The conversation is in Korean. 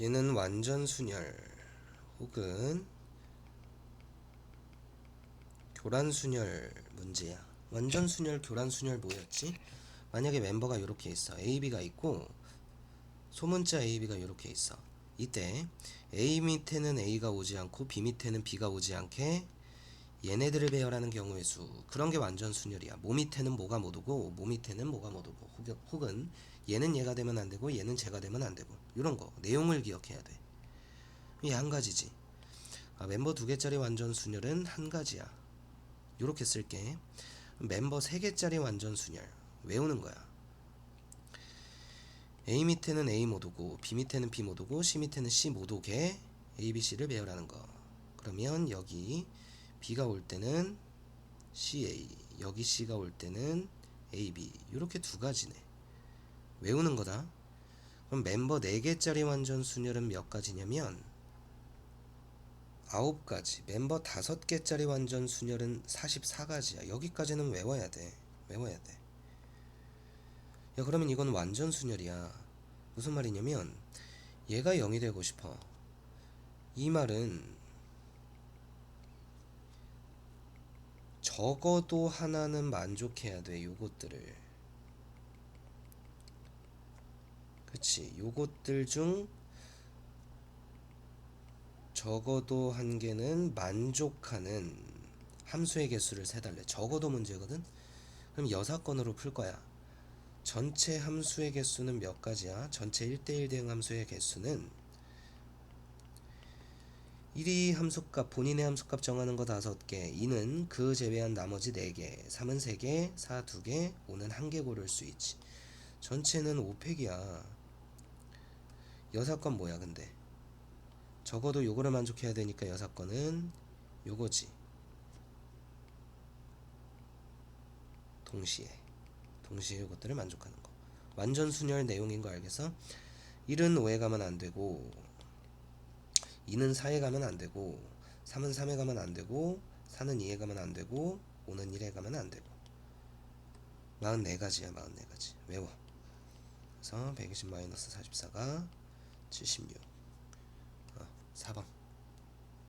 얘는 완전 순열 혹은 교란 순열 문제야. 완전 순열, 교란 순열 뭐였지? 만약에 멤버가 이렇게 있어. A, B가 있고 소문자 A, B가 이렇게 있어. 이때 A 밑에는 A가 오지 않고 B 밑에는 B가 오지 않게 얘네들을 배열하는 경우의 수 그런 게 완전 순열이야. 모 밑에는 뭐가 못 오고 모 밑에는 뭐가 못 오고 혹은, 혹은 얘는 얘가 되면 안 되고 얘는 쟤가 되면 안 되고 이런 거 내용을 기억해야 돼. 이게 한 가지지. 아, 멤버 두 개짜리 완전 순열은 한 가지야. 이렇게 쓸게. 멤버 세 개짜리 완전 순열 외우는 거야. A 밑에는 A 못 오고 B 밑에는 B 못 오고 C 밑에는 C 못 오게 A, B, C를 배열하는 거. 그러면 여기 B가 올 때는 CA, 여기 C가 올 때는 AB 이렇게 두 가지네. 외우는 거다. 그럼 멤버 4개짜리 완전 순열은 몇 가지냐면 아홉 가지. 멤버 다섯 개짜리 완전 순열은 44가지야. 여기까지는 외워야 돼. 외워야 돼. 야, 그러면 이건 완전 순열이야. 무슨 말이냐면 얘가 0이 되고 싶어. 이 말은 적어도 하나는 만족해야 돼. 요것들을. 그치. 요것들 중 적어도 한 개는 만족하는 함수의 개수를 세달래. 적어도 문제거든? 그럼 여사건으로 풀 거야. 전체 함수의 개수는 몇 가지야? 전체 1대1 대응 함수의 개수는 1이 함수값, 본인의 함수값 정하는 거 5개, 2는 그 제외한 나머지 4개, 3은 3개, 4 2개, 5는 1개 고를 수 있지. 전체는 5팩이야. 여사건 뭐야, 근데? 적어도 요거를 만족해야 되니까 여사건은 요거지. 동시에 동시에 요것들을 만족하는 거. 완전 순열 내용인 거 알겠어? 1은 5에 가면 안 되고 2는 4에 가면 안 되고 3은 3에 가면 안 되고 4는 2에 가면 안 되고 5는 1에 가면 안 되고. 44가지야 44가지. 외워. 그래서 120 마이너스 44가 76 어, 4번